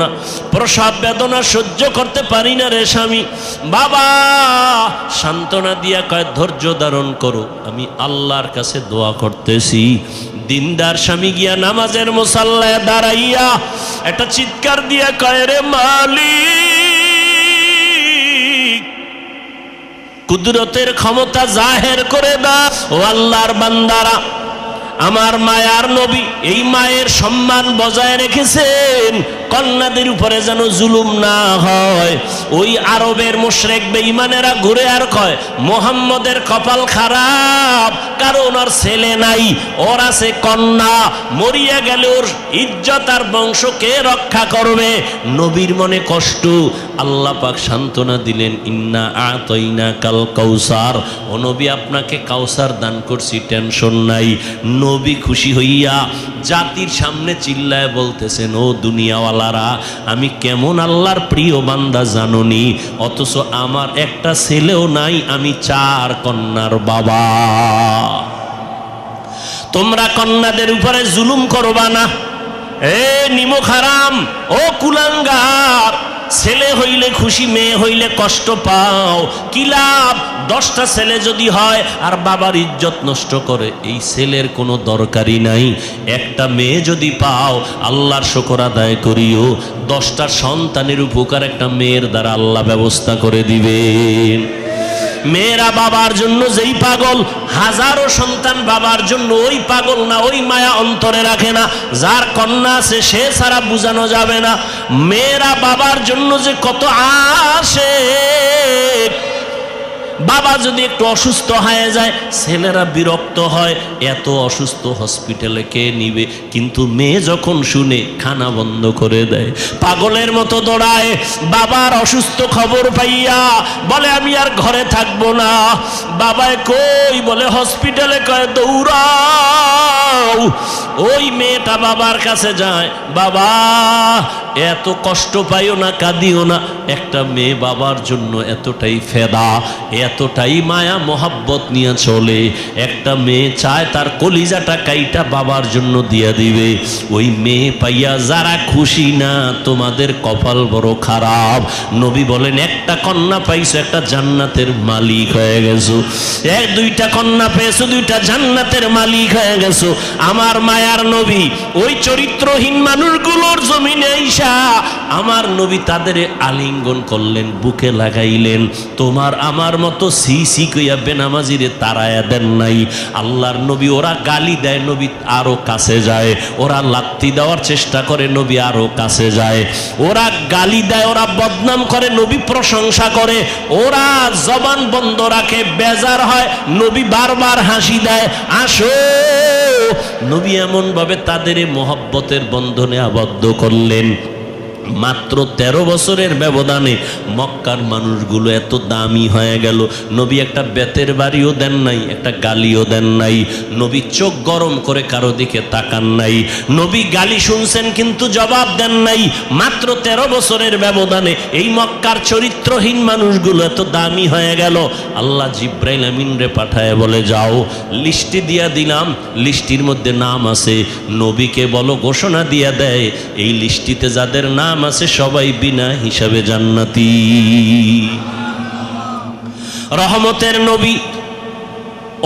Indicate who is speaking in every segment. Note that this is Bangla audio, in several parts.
Speaker 1: না। বেদনা সহ্য করতে পারি না রে স্বামী। বাবা, সান্ত্বনা দিয়া কয়, ধৈর্য ধারণ করো, আমি আল্লাহর কাছে দোয়া করতেছি। দিনদার স্বামী গিয়া নামাজের মোসাল্লায় দাঁড়াইয়া একটা চিৎকার দিয়া কয়, রে মালিক, কুদরতের ক্ষমতা জাহের করে দা ও আল্লাহর বান্দারা। আমার মায়ার নবী এই মায়ের সম্মান বজায় রেখেছেন। কন্যাদের উপরে যেন জুলুম না হয়। ওই আরবের মুশরেক বেঈমানেরা ঘুরে আর কয়, মোহাম্মদের কপাল খারাপ, কারণ ওর ছেলে নাই, ওর আছে কন্যা, মরিয়া গেলে ওর ইজ্জত আর বংশ কে রক্ষা করবে? নবীর মনে কষ্ট। আল্লাহ পাক সান্ত্বনা দিলেন, ইন্না আতইনা কাল কাউসার। ও নবী, আপনাকে কাউসার দান করছি, টেনশন নাই। নবী খুশি হইয়া জাতির সামনে চিল্লায় বলতেছেন, ও দুনিয়াওয়ালারা আমি কেমন আল্লাহর প্রিয় বান্দা জাননি, অথচ আমার একটা ছেলেও নাই, আমি চার কন্যার বাবা। তোমরা কন্যাদের উপরে জুলুম করবা না। এ নিমক হারাম ও কুলাঙ্গার ছেলে হইলে খুশি, মেয়ে হইলে কষ্ট পাও। কি লাভ? দশটা ছেলে যদি হয়, আর বাবার ইজ্জত নষ্ট করে, এই ছেলের কোনো দরকারই নাই। একটা মেয়ে যদি পাও, আল্লাহর শকর আদায় করিও। দশটা সন্তানের উপকার একটা মেয়ের দ্বারা আল্লাহ ব্যবস্থা করে দিবেন। মেয়েরা বাবার জন্য যেই পাগল, হাজারো সন্তান বাবার জন্য ওই পাগল না, ওই মায়া অন্তরে রাখে না, যার কন্যা আছে সে ছাড়া বোঝানো যাবে না। মেয়েরা বাবার জন্য যে কত আসে বাবা যদি একটু অসুস্থ হয়ে যায়, ছেলেরা বিরক্ত হয়, এত অসুস্থ হসপিটালে কে নিবে? কিন্তু মেয়ে যখন শুনে, খানা বন্ধ করে দেয়। পাগলের মতো দৌড়ায়, বাবার অসুস্থ খবর পাইয়া বলে, আমি আর ঘরে থাকব না। বাবায় কই বলে, হসপিটালে কয়, দৌড়াও। ওই মেয়েটা বাবার কাছে যায়, বাবা, এত কষ্ট পাইও না, কাঁদিও না। একটা মেয়ে বাবার জন্য এতটাই ফেদা এতটাই মায়া, মোহাব্বত নিয়ে চলে। একটা মেয়ে চায় তার কলিজাটা কাইটা বাবার জন্য দিয়া দিবে। ওই মেয়ে পাইয়া যারা খুশি না, তোমাদের কপাল বড় খারাপ। নবী বলেন, একটা কন্যা পাইছো, একটা জান্নাতের মালিক হয়ে গেছো। এক দুইটা কন্যা পেয়েছ, দুইটা জান্নাতের মালিক হয়ে গেছো। আমার মায়ার নবী, ওই চরিত্রহীন মানুষগুলোর জমিনে ঈশা আমার নবী তাদের আলিঙ্গন করলেন, বুকে লাগাইলেন। তোমার আমার মতো সি সি কইয়া বেনামাজিরে তারায়া দেন নাই। আল্লাহর নবী ওরা গালি দেয়, নবী আরও কাছে যায়। ওরা লাত্তি দেওয়ার চেষ্টা করে, নবী আরও কাছে যায়। ওরা গালি দেয়, ওরা বদনাম করে, নবী প্রশংসা করে। ওরা জবান বন্ধ রাখে, বেজার হয়, নবী বারবার হাসি দেয়, আসো। নবী এমন ভাবে তাদের মহব্বতের বন্ধনে আবদ্ধ করলেন। মাত্র ১৩ বছরের ব্যবধানে মক্কার মানুষগুলো এত দামি হয়ে গেল। নবী একটা বেতের বাড়িও দেন নাই, একটা গালিও দেন নাই। নবী চোখ গরম করে কারও দিকে তাকান নাই। নবী গালি শুনছেন কিন্তু জবাব দেন নাই। মাত্র ১৩ বছরের ব্যবধানে এই মক্কার চরিত্রহীন মানুষগুলো এত দামি হয়ে গেল। আল্লাহ জিব্রাইল আমিন রে পাঠায় বলে, যাও লিস্টি দিয়া দিলাম। লিস্টির মধ্যে নাম আছে। নবীকে বলো, ঘোষণা দিয়া দেয়। এই লিস্টিতে যাদের নাম আছে সবাই বিনা হিসাবে জান্নাতি। রহমতের নবী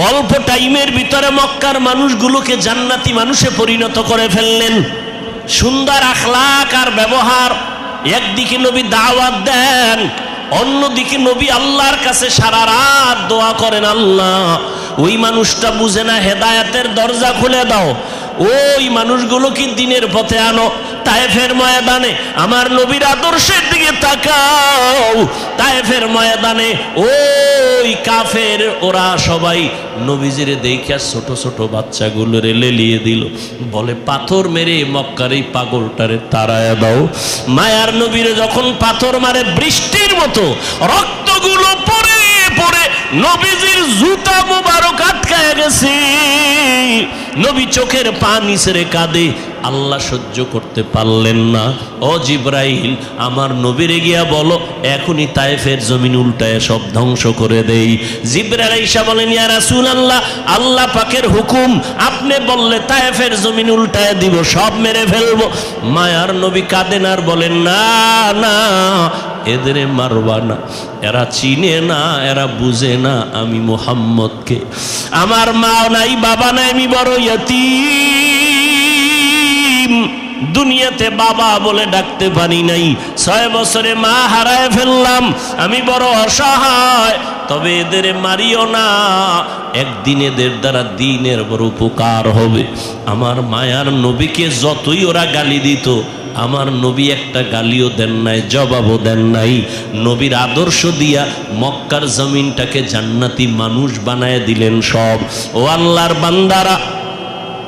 Speaker 1: অল্প টাইমের ভিতরে মক্কার মানুষগুলোকে জান্নাতি মানুষে পরিণত করে ফেললেন। সুন্দর আখলাক আর ব্যবহার। একদিকে নবী দাওয়াত দেন, অন্যদিকে নবী আল্লাহর কাছে সারা রাত দোয়া করেন, আল্লাহ, ওই মানুষটা বুঝে না, হেদায়াতের দরজা খুলে দাও। ওই মানুষগুলো কি দিনের পথে আনো? তায়েফের ময়দানে আমার নবীর আদর্শের দিকে তাকাও। তায়েফের ময়দানে ওই কাফের, ওরা সবাই নবীজিরে দেখে ছোট ছোট বাচ্চাগুলোরে লেলিয়ে দিল। বলে, পাথর মেরে মক্কার এই পাগলটারে তারায় দাও। মায়ার নবীরে যখন পাথর মারে বৃষ্টির মতো, রক্তগুলো পড়ে পড়ে নবীজির নবী চোখের পানি ছেড়ে কাঁদে। আল্লাহ সহ্য করতে পারলেন না। ও জিব্রাইল, আমার নবীরে গিয়া বলো, এখনই তায়েফের জমিন উল্টায় সব ধ্বংস করে দেই। জিব্রাইল ঈশা বলেন, ইয়া রাসূল আল্লাহ আল্লাহ পাকের হুকুম, আপনি বললে তায়েফের জমিন উল্টায় দিব, সব মেরে ফেলব। মায়ার নবী কাঁদেন আর বলেন, না না এদের মারবা না। এরা চিনে না, এরা বুঝে না আমি মোহাম্মদকে। আমার মা নাই, বাবা নাই, আমি বড় ইয়তীম। দুনিয়াতে বাবা বলে ডাকতে পারি নাই। ছয় বছরে মা হারায় ফেললাম, আমি বড় অসহায়। তবে এদের মারিও না। একদিন এদের দ্বারা দিনের বড় উপকার হবে। আমার মায়ার নবীকে যতই ওরা গালি দিত আমার নবী একটা গালিও দেন নাই, জবাবও দেন নাই। নবীর আদর্শ দিয়া মক্কার জমিনটাকে জান্নাতি মানুষ বানায় দিলেন সব। ও আল্লাহর বান্দারা,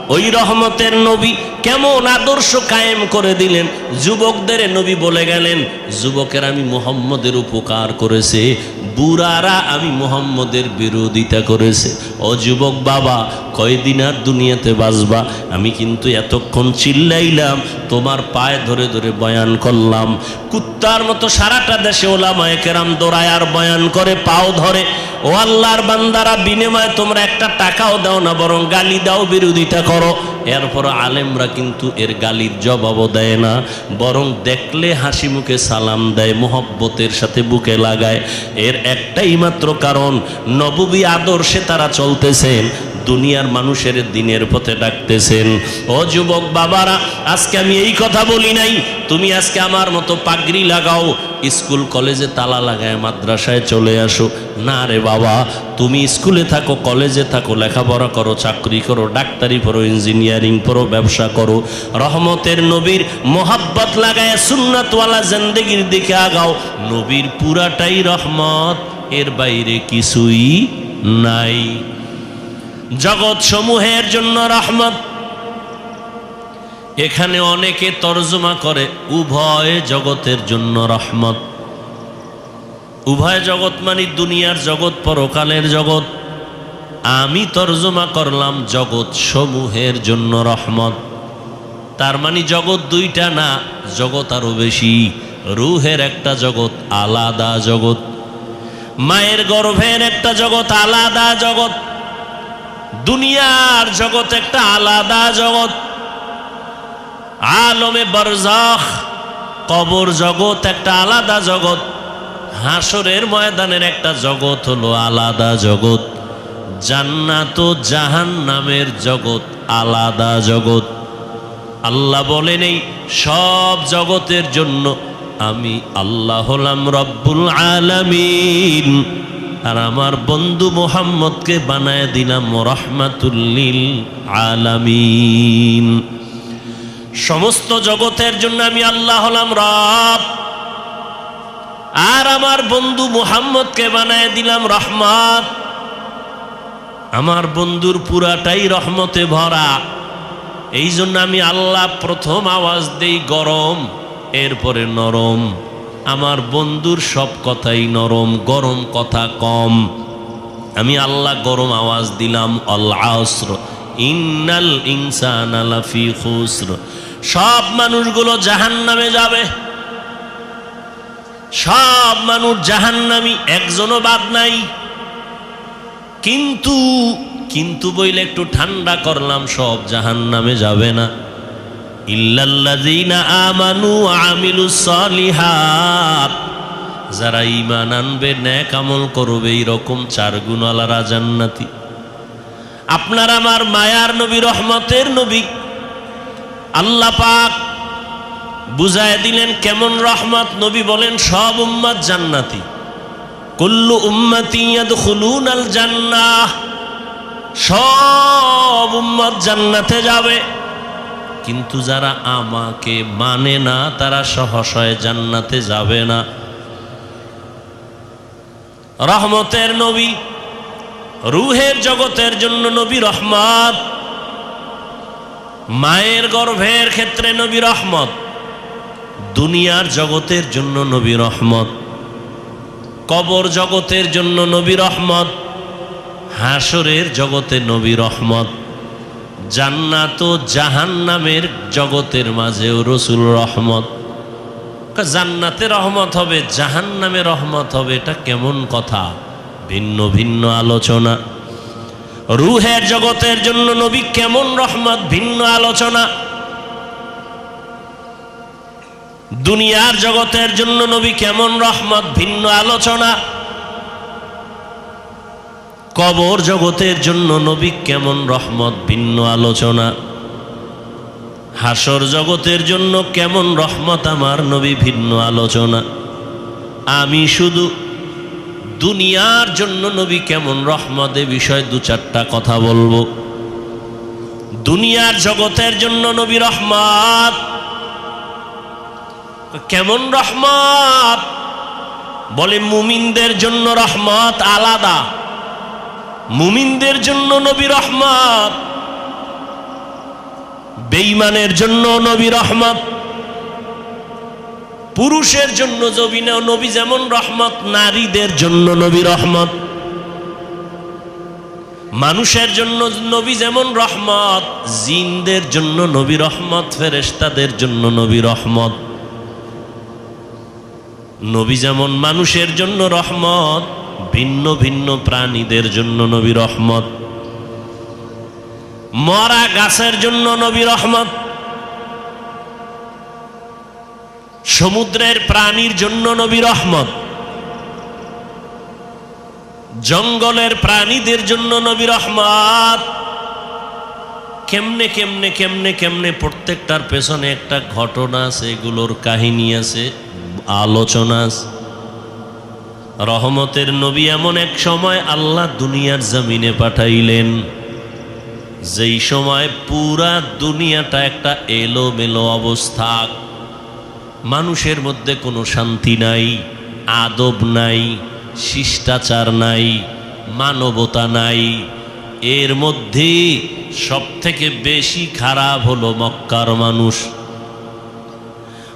Speaker 1: ওই রহমতের নবী কেমন আদর্শ কায়েম করে দিলেন। যুবকদের নবী বলে গেলেন, যুবকের আমি মোহাম্মদের উপকার করেছে, বুড়ারা আমি মোহাম্মদের বিরোধিতা করেছে। ও যুবক বাবা, কয়দিন আর দুনিয়াতে বাঁচবা? আমি কিন্তু এতক্ষণ চিল্লাইলাম তোমার পায়ে ধরে ধরে বয়ান করলাম। কুত্তার মতো সারাটা দেশে ওলামায় কেরাম দৌড়ায় আর বয়ান করে, পাও ধরে। ও আল্লাহর বান্দারা, বিনিময়ে তোমরা একটা টাকাও দাও না, বরং গালি দাও, বিরোধিতা করো। এরপর আলেমরা কিন্তু এর গালির জবাবও দেয় না, বরং দেখলে হাসি মুখে সালাম দেয়, মোহব্বতের সাথে বুকে লাগায়। এর একটাই মাত্র কারণ, নববী আদর্শে তারা চলতেছেন। দুনিয়ার মানুষের দিনের পথে ডাকতেছেন, ও যুবক বাবারা, আজকে আমি এই কথা বলি নাই। তুমি আজকে আমার মতো পাগড়ি লাগাও। স্কুল কলেজে তালা লাগায় মাদ্রাসায় চলে আসো। না রে বাবা, তুমি স্কুলে থাকো, কলেজে থাকো, লেখাপড়া করো, চাকরি করো, ডাক্তারি পড়ো, ইঞ্জিনিয়ারিং পড়ো, ব্যবসা করো। রহমতের নবীর মোহাব্বত লাগায় সুন্নাতওয়ালা জিন্দেগির দিকে আগাও। নবীর পুরাটাই রহমত, এর বাইরে কিছুই নাই। জগৎ সমূহের জন্য রহমত। এখানে অনেকে তর্জমা করে, উভয় জগতের জন্য রহমত। উভয় জগৎ মানে দুনিয়ার জগৎ, পরকালের জগৎ। আমি তর্জমা করলাম জগৎ সমূহের জন্য রহমত। তার মানে জগৎ দুইটা না, জগৎ আরও বেশি। রুহের একটা জগৎ আলাদা জগৎ। মায়ের গর্ভের একটা জগৎ আলাদা জগৎ। দুনিয়ার জগৎ একটা আলাদা জগৎ। আলমে বরজাখ, কবর জগৎ একটা আলাদা জগৎ। হাসরের ময়দানের একটা জগৎ হলো আলাদা জগৎ। জান্নাত ও জাহান নামের জগৎ আলাদা জগৎ। আল্লাহ বলেন, এই সব জগতের জন্য আমি আল্লাহ হলাম রব্বুল আলামিন। আর আমার বন্ধু মোহাম্মদকে বানায় দিলাম রহমাতুল্লিল আলামিন। সমস্ত জগতের জন্য আমি আল্লাহ হলাম রব। আর আমার বন্ধু মুহাম্মদকে বানায় দিলাম রহমত। আমার বন্ধুর পুরাটাই রহমতে ভরা। এই জন্য আমি আল্লাহ প্রথম আওয়াজ দেই গরম, এরপরে নরম। আমার বন্ধুর সব কথাই নরম, গরম কথা কম। আমি আল্লাহ গরম আওয়াজ দিলাম আল্লাহ ইন্নাল সব মানুষগুলো জাহান নামে যাবে। সব মানুষ জাহান্নামি, একজনও বাদ নাই। কিন্তু কিন্তু বইলে একটু ঠান্ডা করলাম, সব জাহান্নামে যাবে না। ইল্লাল্লাযীনা আমানু আমিলু সলিহাত। যারা ঈমান আনবে, ন্যাক আমল করবে, এইরকম চার গুণওয়ালারা জান্নাতি। আপনার আমার মায়ার নবী, রহমতের নবী, আল্লাহ পাক বুঝায় দিলেন, কেমন রহমত? নবী বলেন, সব উম্মত জান্নাতি। কুল্লু উম্মতি ইয়াদখুলুন আল জান্নাহ। সব উম্মত জান্নাতে যাবে। কিন্তু যারা আমাকে মানে না, তারা সহসয় জান্নাতে যাবে না। রহমতের নবী, রুহের জগতের জন্য নবী রহমত। মায়ের গর্ভের ক্ষেত্রে নবী রহমত। দুনিয়ার জগতের জন্য নবী রহমত। কবর জগতের জন্য নবী রহমত। হাসরের জগতে নবী রহমত। জান্নাত ও জাহান্নামের জগতের মাঝেও রসুল রহমত। জান্নাতে রহমত হবে, জাহান্নামে রহমত হবে, এটা কেমন কথা? ভিন্ন ভিন্ন আলোচনা। রুহের জগতের জন্য নবী কেমন রহমত, ভিন্ন আলোচনা। দুনিয়ার জগতের জন্য নবী কেমন রহমত, ভিন্ন আলোচনা। কবর জগতের জন্য নবী কেমন রহমত, ভিন্ন আলোচনা। হাসর জগতের জন্য কেমন রহমত, আমার নবী ভিন্ন আলোচনা। আমি শুধু দুনিয়ার জন্য নবী কেমন রহমত, এ বিষয়ে দু চারটা কথা বলব। দুনিয়ার জগতের জন্য নবী রহমত, কেমন রহমত? বলে মুমিনদের জন্য রহমত আলাদা। মুমিনদের জন্য নবী রহমত। বেঈমানের জন্য নবী রহমত। পুরুষের জন্য জবি না, নবী যেমন রহমত, নারীদের জন্য নবী রহমত। মানুষের জন্য নবী যেমন রহমত, জিনদের জন্য নবী রহমত, ফেরেশতাদের জন্য নবী রহমত। নবী যেমন মানুষের জন্য রহমত ভিন্ন ভিন্ন প্রাণীদের জন্য নবী রহমত। মরা গাছের জন্য নবী রহমত। সমুদ্রের প্রাণীর জন্য নবী রহমত। জঙ্গলের প্রাণীদের জন্য নবী রহমত। কেমনে কেমনে কেমনে কেমনে প্রত্যেকটার পেছনে একটা ঘটনা আছে, এগুলোর কাহিনী আছে, আলোচনা আছে। রহমতের নবী এমন এক সময় আল্লাহ দুনিয়ার জমিনে পাঠাইলেন। যেই সময় পুরা দুনিয়াটা একটা এলোমেলো অবস্থা। মানুষের মধ্যে কোনো শান্তি নাই, আদব নাই, শিষ্টাচার নাই, মানবতা নাই। এর মধ্যে সব থেকে বেশি খারাপ হলো মক্কার মানুষ।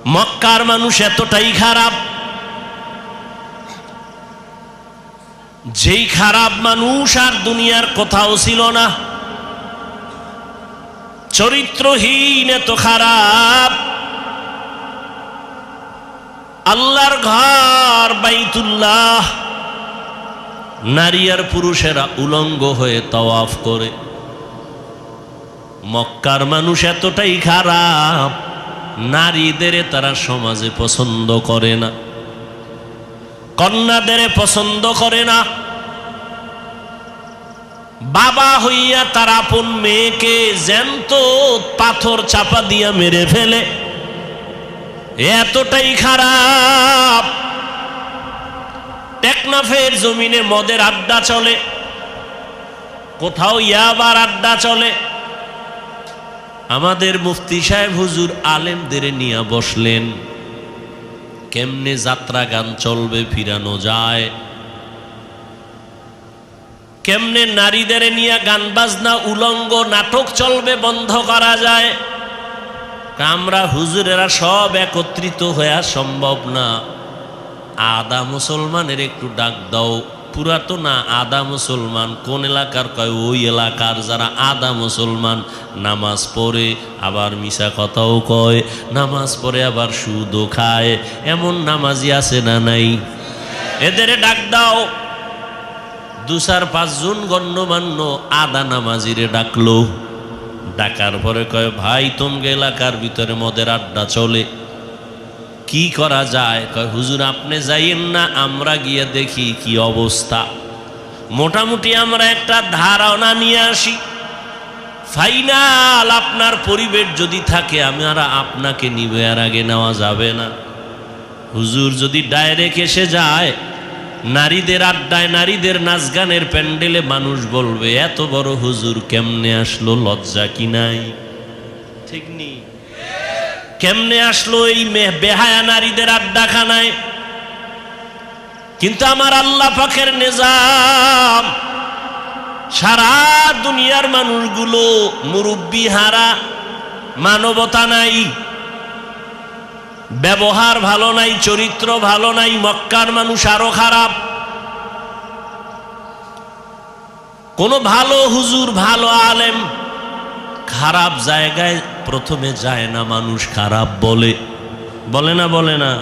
Speaker 1: মক্কার মানুষ এতটাই খারাপ যেই খারাপ মানুষ আর দুনিয়ার কোথাও ছিল না। চরিত্রহীন এত খারাপ। আল্লাহর ঘর বাইতুল্লাহ। নারী আর পুরুষেরা উলঙ্গ হয়ে তওয়াফ করে। মক্কার মানুষ এতটাই খারাপ, নারীদের তারা সমাজে পছন্দ করে না। কন্যাদের পছন্দ করে না। বাবা হইয়া তার আপন মেয়েকে জ্যান্ত পাথর চাপা দিয়া মেরে ফেলে। এতটাই খারাপ। টেকনাফের জমিনে মদের আড্ডা চলে, কোথাও ইয়াবার আড্ডা চলে। আমাদের মুফতি সাহেব হুজুর আলেমদের নিয়ে বসলেন। কেমনে যাত্রা গান চলবে ফিরানো যায়? কেমনে নারীদের নিয়ে গান বাজনা, উলঙ্গ নাটক চলবে, বন্ধ করা যায়? আমরা হুজুরেরা সব একত্রিত হয়ে সম্ভব না। আদা মুসলমানের একটু ডাক দাও। পুরা তো না, আদা মুসলমান। কোন এলাকার কয়, ওই এলাকার যারা আদা মুসলমান, নামাজ পড়ে আবার মিশা কথাও কয়, নামাজ পড়ে আবার সুদও খায়। এমন নামাজি আছে না নাই? এদের ডাক দাও। দু চার পাঁচজন গণ্যমান্য আদা নামাজিরে ডাকলো। ডাকার পরে কয়, ভাই, তোমগে এলাকার ভিতরে মদের আড্ডা চলে। কি করা যায়? কয়, হুজুর, আপনি যাইয়েন না, আমরা গিয়ে দেখি কি অবস্থা। মোটামুটি আমরা একটা ধারণা নিয়ে আসি। ফাইনাল আপনার পরিবেশ যদি থাকে আমরা আপনাকে নিবে আর আগে নেওয়া যাবে না। হুজুর যদি ডাইরেক্ট এসে যায় নারীদের আড্ডায় নারীদের নাচ গানের প্যান্ডেলে মানুষ বলবে, এত বড় হুজুর কেমনে আসলো, লজ্জা কি নাই? ঠিক নেই কেমনে আসলো এই বেহায়া নারীদের আড্ডাখানায়? কিন্তু আমার আল্লাহ পাখের নিজাম, সারা দুনিয়ার মানুষগুলো মুরব্বী হারা, মানবতা নাই। ব্যবহার ভালো নাই, চরিত্র ভালো নাই, মক্কার মানুষ আরও খারাপ। কোনো ভালো হুজুর, ভালো আলেম খারাপ জায়গায় প্রথমে যায় না, মানুষ খারাপ বলে। বলে না বলে না।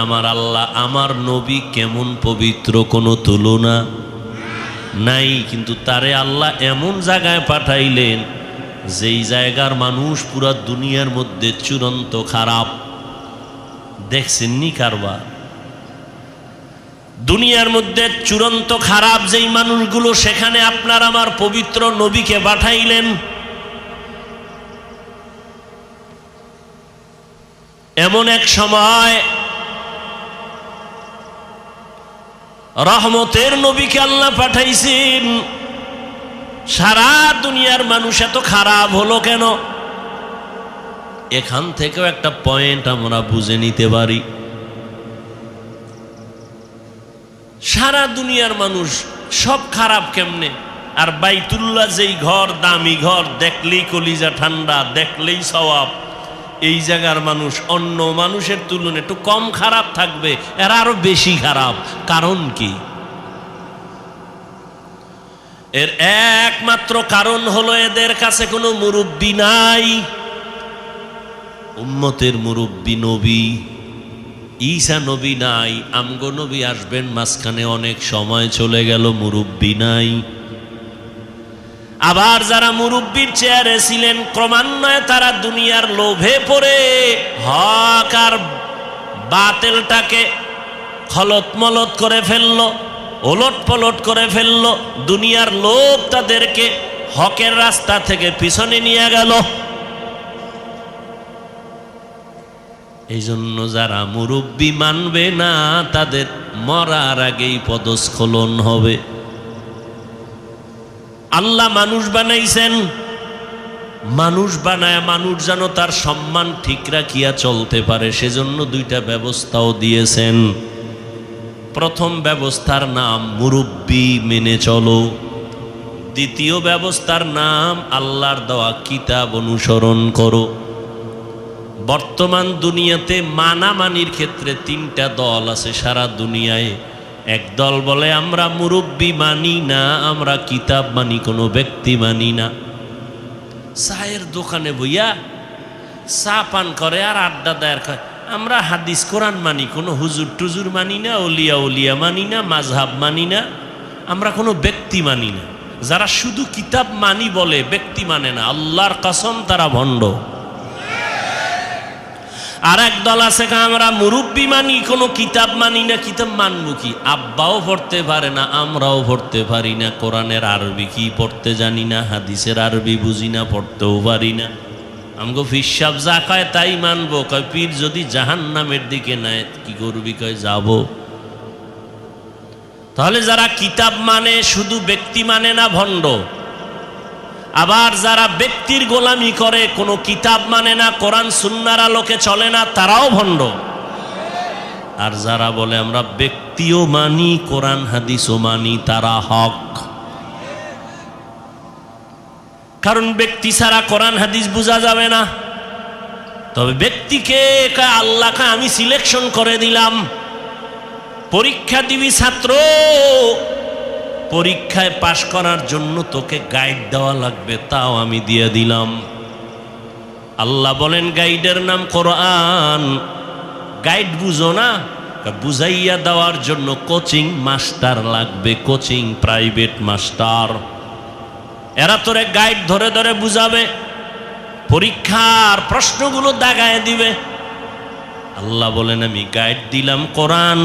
Speaker 1: আমার আল্লাহ, আমার নবী কেমন পবিত্র, কোনো তুলনা নাই। কিন্তু তারে আল্লাহ এমন জায়গায় পাঠাইলেন, যেই জায়গার মানুষ পুরা দুনিয়ার মধ্যে চূড়ান্ত খারাপ। দেখছেননি কারবার দুনিয়ার মধ্যে চূড়ান্ত খারাপ যেই মানুষগুলো, সেখানে আপনার আমার পবিত্র নবীকে পাঠাইলেন। এমন এক সময় রহমতের নবীকে আল্লাহ পাঠাইছেন। সারা দুনিয়ার মানুষ এত খারাপ হলো কেন? এখান থেকেও একটা পয়েন্ট আমরা বুঝে নিতে পারি। সারা দুনিয়ার মানুষ সব খারাপ কেমনে? আর বাইতুল্লাহ যেই ঘর, দামি ঘর, দেখলেই কলিজা ঠান্ডা, দেখলেই সওয়াব। এই জায়গার মানুষ অন্য মানুষের তুলনায় একটু কম খারাপ থাকবে, এরা আরও বেশি খারাপ। কারণ কি? এর একমাত্র কারণ হলো এদের কাছে কোনো মুরব্বী নাই। উম্মতের মুরব্বী নবী। ঈসা নবী নাই, আমগো নবী আসবেন মাঝখানে অনেক সময় চলে গেল, মুরব্বী নাই। আবার যারা মুরব্বীর চেয়ারে ছিলেন, ক্রমান্বয়ে তারা দুনিয়ার লোভে পড়ে। হক আর বাতেলটাকে খলত মলত করে ফেলল ওলট পলট করে ফেলল। দুনিয়ার লোভ তাদেরকে হকের রাস্তা থেকে পিছনে নিয়ে গেল। এই জন্য যারা মুরব্বী মানবে না, তাদের মরার আগেই পদস্খলন হবে। আল্লাহ মানুষ বানাইছেন। মানুষ বানায় মানুষ যেন তার সম্মান ঠিক রাখিয়া চলতে পারে, সেজন্য দুইটা ব্যবস্থাও দিয়েছেন। প্রথম ব্যবস্থার নাম, মুরব্বী মেনে চলো। দ্বিতীয় ব্যবস্থার নাম, আল্লাহর দেওয়া কিতাব অনুসরণ করো। বর্তমান দুনিয়াতে মানামানির ক্ষেত্রে তিনটা দল আছে সারা দুনিয়ায়। এক দল বলে, আমরা মুরব্বী মানি না, আমরা কিতাব মানি, কোনো ব্যক্তি মানি না। চায়ের দোকানে বইয়া চা পান করে আর আড্ডা দেয়ার খায়। আমরা হাদিস, কোরআন মানি, কোনো হুজুর টুজুর মানি না, অলিয়া উলিয়া মানি না মাঝহাব মানি না, আমরা কোনো ব্যক্তি মানি না। যারা শুধু কিতাব মানি বলে, ব্যক্তি মানে না। আল্লাহর কাসম তারা ভণ্ড। আর এক দল আছে আমরা মুরব্বী মানি, কোনো কিতাব মানি না, কিতাব মানবো কি? আব্বাও পড়তে পারে না, আমরাও পড়তে পারি না, কোরআনের আরবি কি পড়তে জানি না, হাদিসের আরবি বুঝি না, পড়তেও পারি না। আমগো ফিসাব যা কয়, তাই মানবো, কয়, পীর যদি জাহান নামের দিকে নেয়, কি করবি, কয়, যাব। তাহলে যারা কিতাব মানে শুধু ব্যক্তি মানে না, ভণ্ড। আবার যারা ব্যক্তির গোলামি করে, কোনো কিতাব মানে না, কোরআন সুন্নার আলোকে চলে না, তারাও ভণ্ড। আর যারা বলে, আমরা ব্যক্তিও মানি, কোরআন হাদিসও মানি, তারা হক। কারণ ব্যক্তি ছাড়া কোরআন হাদিস বোঝা যাবে না। তবে ব্যক্তিকে আল্লাহকে আমি সিলেকশন করে দিলাম। পরীক্ষা দিবি ছাত্র পরীক্ষায় পাশ করার জন্য তোকে গাইড দেওয়া লাগবে, তাও আমি দিয়ে দিলাম। আল্লাহ বলেন গাইডের নাম কোরআন। গাইড বুঝো না? বুঝাইয়া দেওয়ার জন্য কোচিং মাস্টার লাগবে কোচিং প্রাইভেট মাস্টার এরা তোরে গাইড ধরে ধরে বুঝাবে, পরীক্ষার প্রশ্নগুলো দাগায় দিবে। আল্লাহ বলেন, আমি গাইড দিলাম কোরআন।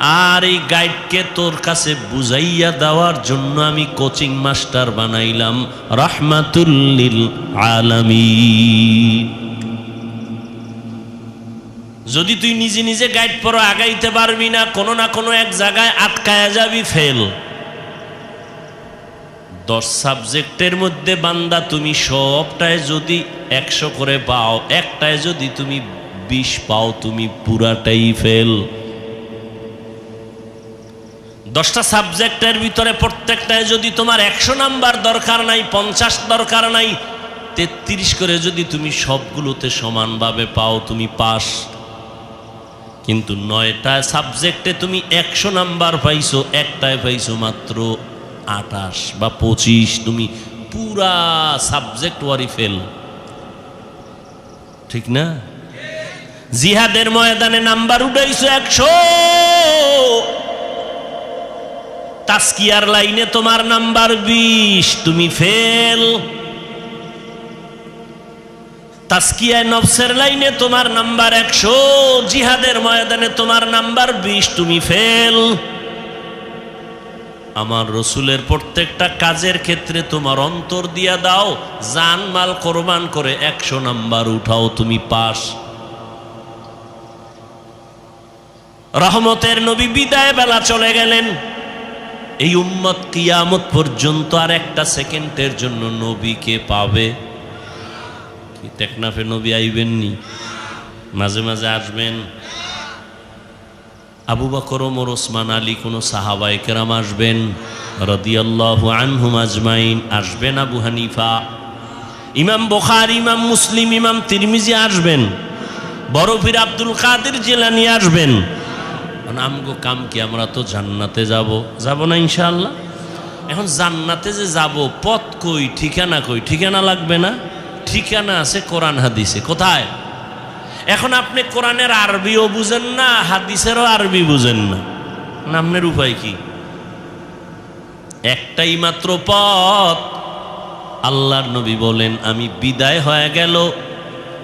Speaker 1: আর এই গাইডকে তোর কাছে বুঝাইয়া দেওয়ার জন্য আমি কোচিং মাস্টার বানাইলাম। রহমাতুল্লিল আলামী যদি তুই নিজে নিজে গাইড পড়ো আগাইতে পারবি না, কোনো না কোনো এক জায়গায় আটকায়া যাবি ফেল দশ সাবজেক্টের মধ্যে বান্দা তুমি সবটায় যদি একশো করে পাও, একটায় যদি তুমি বিশ পাও, তুমি পুরাটাই ফেল দশটা সাবজেক্টের ভিতরে প্রত্যেকটায় যদি তোমার একশো নাম্বার দরকার নাই, পঞ্চাশ দরকার নাই, তেত্রিশ করে যদি তুমি সবগুলোতে সমানভাবে পাও, তুমি পাস। কিন্তু নয়টা সাবজেক্টে তুমি একশো নাম্বার পাইছো, একটায় পাইছো মাত্র আটাশ বা পঁচিশ। তুমি পুরা সাবজেক্ট ওয়ারি ফেল। ঠিক না? জিহাদের ময়দানে নাম্বার উঠাইছো একশো। তাস্কিয়ার লাইনে তোমার নাম্বার বিশ, তুমি ফেল। তাস্কিয়ায় নফসের লাইনে তোমার নাম্বার একশো, জিহাদের ময়দানে তোমার নাম্বার বিশ, তুমি ফেল। আমার রসুলের প্রত্যেকটা কাজের ক্ষেত্রে তোমার অন্তর দিয়া দাও, জান মাল কোরবান করে একশো নাম্বার উঠাও, তুমি পাস রহমতের নবী বিদায় বেলা চলে গেলেন। এই উম্মত কিয়ামত পর্যন্ত আর একটা সেকেন্ডের জন্য নবীকে পাবে। কি টেকনাফে নবী আইবেননি? মাঝে মাঝে আসবেন। আবু বকর, ওমর, ওসমান, আলী, কোন সাহাবাই কেরাম আসবেন। রদিয়াল্লাহু আনহুম আজমাইন। আসবেন আবু হানিফা। ইমাম বোখার, ইমাম মুসলিম, ইমাম তিরমিজি আসবেন। বরফির আব্দুল কাদের জেলানি আসবেন। আমগো কাম কি, আমরা তো জান্নাতে যাব? যাব না ইনশাআল্লাহ? এখন জান্নাতে যে যাব, পথ কই, ঠিকানা কই? ঠিকানা লাগবে না? ঠিকানা আছে কোরআন, হাদিসে। কোথায়? এখন আপনি কোরআনের আরবিও বুঝেন না, হাদিসেরও আরবি বুঝেন না। নামের উপায় কি? একটাই মাত্র পথ। আল্লাহর নবী বলেন, আমি বিদায় হয়ে গেল।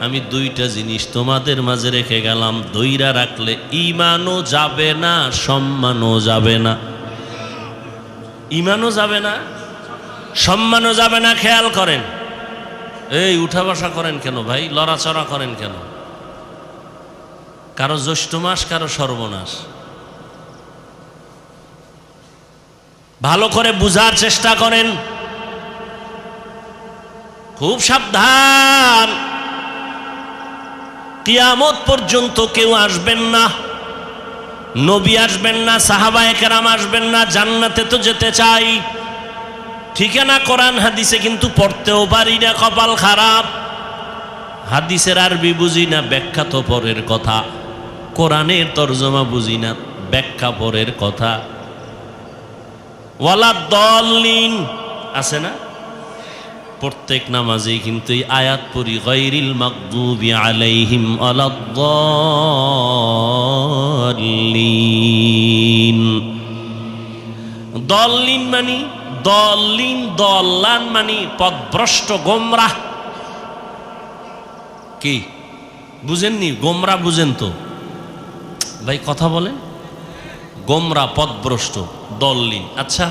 Speaker 1: আমি দুইটা জিনিস তোমাদের মাঝে রেখে গেলাম, দইরা রাখলে ইমানও যাবে না, সম্মানও যাবে না। ইমানও যাবে না, সম্মানও যাবে না, খেয়াল করেন। এই উঠা বসা করেন কেন ভাই? লড়াচড়া করেন কেন? কারও জ্যৈষ্ঠ মাস, কারও সর্বনাশ। ভালো করে বুঝার চেষ্টা করেন। খুব সাবধান। কিয়ামত পর্যন্ত কেউ আসবেন না। নবী আসবেন না, সাহাবায়ে কেরাম আসবেন না, জান্নাতে তো যেতে চাই। ঠিকানা কোরআন হাদিসে কিন্তু পড়তেও পারি না, কপাল খারাপ। হাদিসের আরবি বুঝি না, ব্যাখ্যা তো পরের কথা। কোরআনের তর্জমা বুঝি না, ব্যাখ্যা পরের কথা। ওয়ালা দলিন আছে না? প্রত্যেক নামাজে কিন্তু এই আয়াত পড়ি গৈরিল মাকদুবি আলাইহিম আলাদ্দলিন দলিন মানি দলিন দল্লান মানি, পদভ্রষ্ট গোমরাহ। কি? বুঝেননি? গোমরা বুঝেন তো। ভাই, কথা বলেন। গোমরা, পদভ্রষ্ট, দল্লিন। আচ্ছা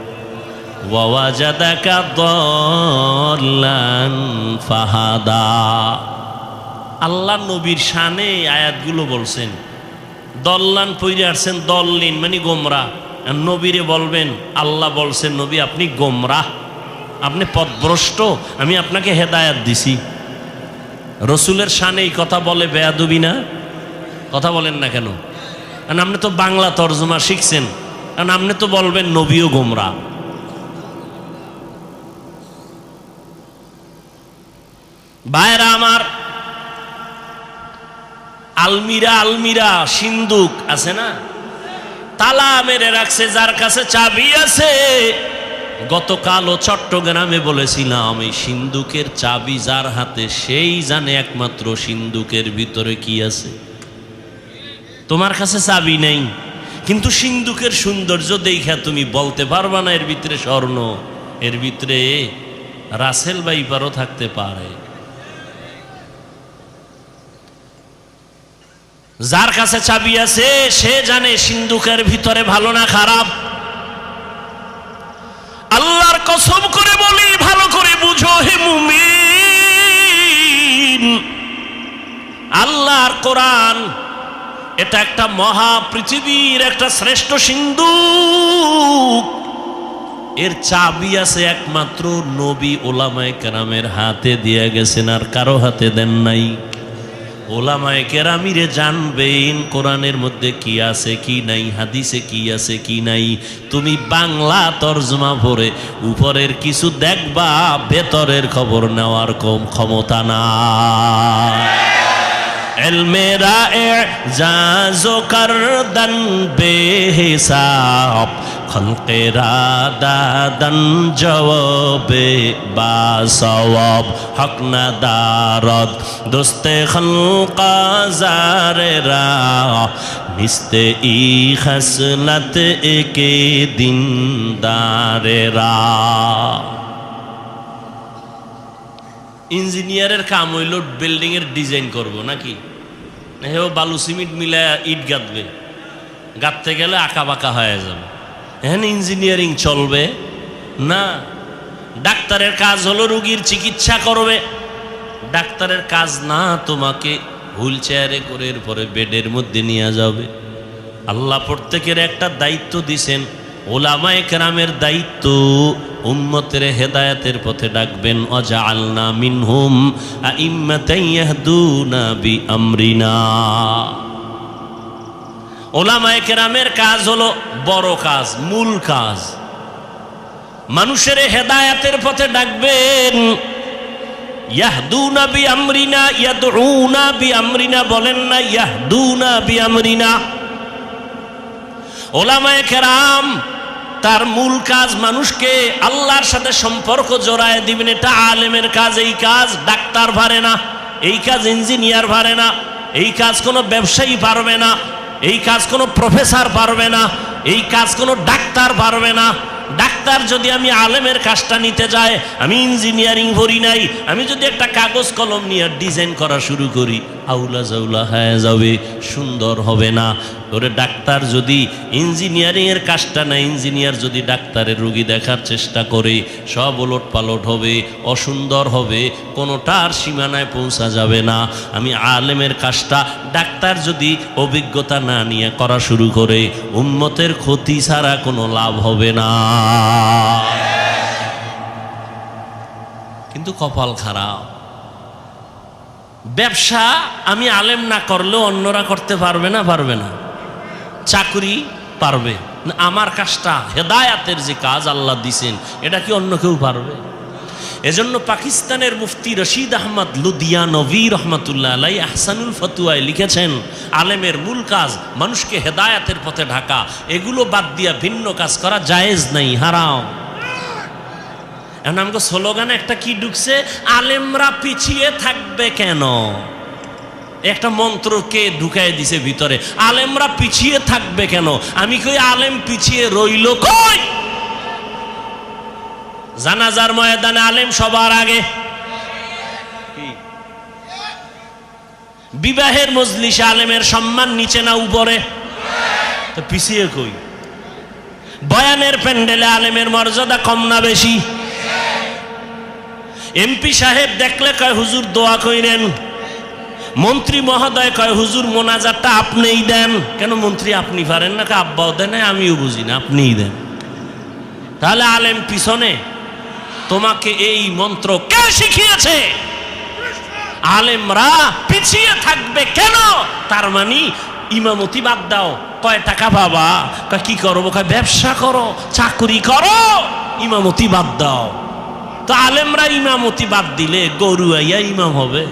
Speaker 1: ওয়াজাদাকা দল্লান ফাহাদা আল্লাহ নবীর শানে আয়াতগুলো বলছেন। দল্লান পইরে আসছেন দল্লিন মানে গোমরা নবীরে বলবেন, আল্লাহ বলছেন, নবী আপনি গোমরা আপনি পথভ্রষ্ট, আমি আপনাকে হেদায়াত দিছি। রসুলের শানে এই কথা বলে বেয়াদবি না? কথা বলেন না কেন? কারণ আপনি তো বাংলা তর্জমা শিখছেন। কারণ আপনি তো বলবেন, নবীও গোমরা ভাইরা আমার, আলমিরা আলমিরা সিন্দুক আছে না? তালা মেরে রাখছে, যার কাছে চাবি আছে। গতকাল ও চট্টগ্রামে বলেছিলাম, এই সিন্দুকের চাবি যার হাতে, সেই জানে একমাত্র সিন্দুকের ভিতরে কি আছে। তোমার কাছে চাবি নেই, কিন্তু সিন্দুকের সৌন্দর্য দেখা তুমি বলতে পারবা না, এর ভিতরে স্বর্ণ, এর ভিতরে রাসেল বাইপারও থাকতে পারে। যার কাছে চাবি আছে, সে জানে সিন্ধুকের ভিতরে ভালো না খারাপ। আল্লাহর কসম করে বলি, ভালো করে বুঝো হে মুমিন। আল্লাহর কোরআন, এটা একটা মহা পৃথিবীর একটা শ্রেষ্ঠ সিন্ধু এর চাবি আছে একমাত্র নবী ওলামায় কেরামের হাতে, দিয়ে গেছেন আর কারও হাতে দেন নাই। ওলামায় কেরামিরে জানবেন কোরআনের মধ্যে কি আছে, কি নাই, হাদিসে কি আছে, কি নাই। তুমি বাংলা তর্জমা ভরে উপরের কিছু দেখবা, ভেতরের খবর নেওয়ার কম ক্ষমতা না এলমেরা এজাজো করদন বেহিসাব খলকেরা দাদন জবাবে বাসওয়াব হক না দারদ। দোস্তে খলকা জারেরা নিস্তে ই খসলত একে দিন দারেরা ইঞ্জিনিয়ারের কাম হইল বিল্ডিং এর ডিজাইন করব নাকি? হেও বালু সিমেন্ট মিলে ইট গাঁথবে। গাঁথতে গেলে আঁকা বাঁকা হয়ে যাবে। হ্যাঁ ইঞ্জিনিয়ারিং চলবে? না। ডাক্তারের কাজ হলো রুগীর চিকিৎসা করবে। ডাক্তারের কাজ না, তোমাকে হুইল চেয়ারে করে এরপরে বেডের মধ্যে নিয়ে যাবে। আল্লাহ প্রত্যেকের একটা দায়িত্ব দিছেন। ওলামায়ে কেরামের দায়িত্ব উম্মতের হেদায়েতের পথে ডাকবেন অজা আলনা মিনহুম আইম্মাতান ইয়াহদুনা বি আমরিনা ওলামায়ে কেরামের কাজ হলো বড় কাজ, মূল কাজ। মানুষের হেদায়াতের পথে ডাকবেন, ইয়াহদুনা বি আমরিনা ইয়াদউনা বি আমরিনা বলেন না, ইয়াহদুনা বি আমরিনা ওলামায়ে কেরাম, তার মূল কাজ মানুষকে আল্লাহর সাথে সম্পর্ক জোড়ায় দিবেন। এটা আলেমের কাজ, এই কাজ ডাক্তার পারে না, এই কাজ ইঞ্জিনিয়ার পারে না, এই কাজ কোনো ব্যবসায়ী পারবে না। এই কাজ কোনো প্রফেসর পারবে না, এই কাজ কোনো ডাক্তার পারবে না। ডাক্তার যদি আমি আলেমের কাজটা নিতে যাই আমি ইঞ্জিনিয়ারিং ভরি নাই, আমি যদি একটা কাগজ কলম নিয়ে ডিজাইন করা শুরু করি আউলা জাউলা হয়ে যাবে, সুন্দর হবে না। ওরে ডাক্তার যদি ইঞ্জিনিয়ারিং এর কাজটা না, ইঞ্জিনিয়ার যদি ডাক্তারের রুগী দেখার চেষ্টা করে, সব ওলট পালট হবে, অসুন্দর হবে কোনোটার সীমানায় পৌঁছা যাবে না। আমি আলেমের কাজটা, ডাক্তার যদি অভিজ্ঞতা না নিয়ে করা শুরু করে উন্মতের ক্ষতি ছাড়া কোনো লাভ হবে না। কিন্তু কপাল খারাপ। ব্যবসা আমি আলেম না করলেও অন্যরা করতে পারবে না পারবে না। চাকরি পারবে। আমার কাজটা হেদায়াতের যে কাজ আল্লাহ দিছেন, এটা কি অন্য কেউ পারবে? এজন্য পাকিস্তানের মুফতি রশিদ আহমদ লুদিয়ানবী রহমতুল্লাহ আলাই আহসানুল ফতুয়ায় লিখেছেন, আলেমের মূল কাজ মানুষকে হেদায়াতের পথে ঢাকা। এগুলো বাদ দিয়া ভিন্ন কাজ করা জায়েজ নাই, হারাম। এখন আমাকে স্লোগানে একটা কি ঢুকছে? আলেমরা পিছিয়ে থাকবে কেন? একটা মন্ত্রকে ঢুকাই দিছে ভিতরে? আলেমরা পিছিয়ে থাকবে কেন? আমি কই আলেম পিছিয়ে রইল কই? জানাজার ময়দানে আলেম সবার আগে। বিবাহের মজলিসে আলেমের সম্মান নিচে না উপরে? তো পিছিয়ে কই? বয়ানের প্যান্ডেলে আলেমের মর্যাদা কম না বেশি? এমপি সাহেব দেখলে কয়, হুজুর দোয়া কইরেন। মন্ত্রী মহোদয় কয়, হুজুর মোনাজারটা আপনিই দেন। কেন মন্ত্রী আপনি পারেন না? আব্বাও দেন, আমিও বুঝি না, আপনিই দেন। তাহলে আলেম পিছনে, তোমাকে এই মন্ত্র কে শিখিয়েছে? আলেমরা পিছিয়ে থাকবে কেন? তার মানে ইমামতি বাদ দাও। কয়, টাকা বাবা কয়, কি করব? কয়, ব্যবসা করো, চাকরি করো। ইমামতি বাদ দাও। তো আলেমরা ইমামতি বাদ দিলে গরু আইয়া ইমাম হবে।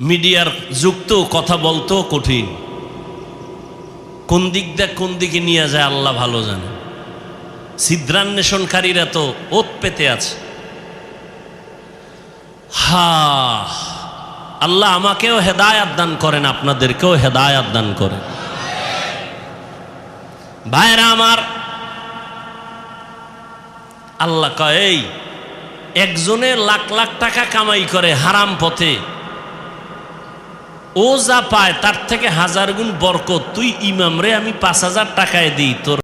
Speaker 1: মিডিয়ার যুক্ত কথা বলতো কঠিন। কোন দিক দিয়ে কোন দিকে নিয়ে যায় আল্লাহ ভালো জানে। ছিদ্রান্বেষণকারীরা তো ওত পেতে আছে। হা, আল্লাহ আমাকেও হেদায়াত দান করেন, আপনাদেরকেও হেদায়াত দান করেন। ভাইরা আমার আল্লাহ কয়, এই, একজনে লাখ লাখ টাকা কামাই করে হারাম পথে, ও যা পায় তার থেকে হাজার গুণ বরকত। তুই ইমাম রে, আমি পাঁচ হাজার টাকায় দিই, তোর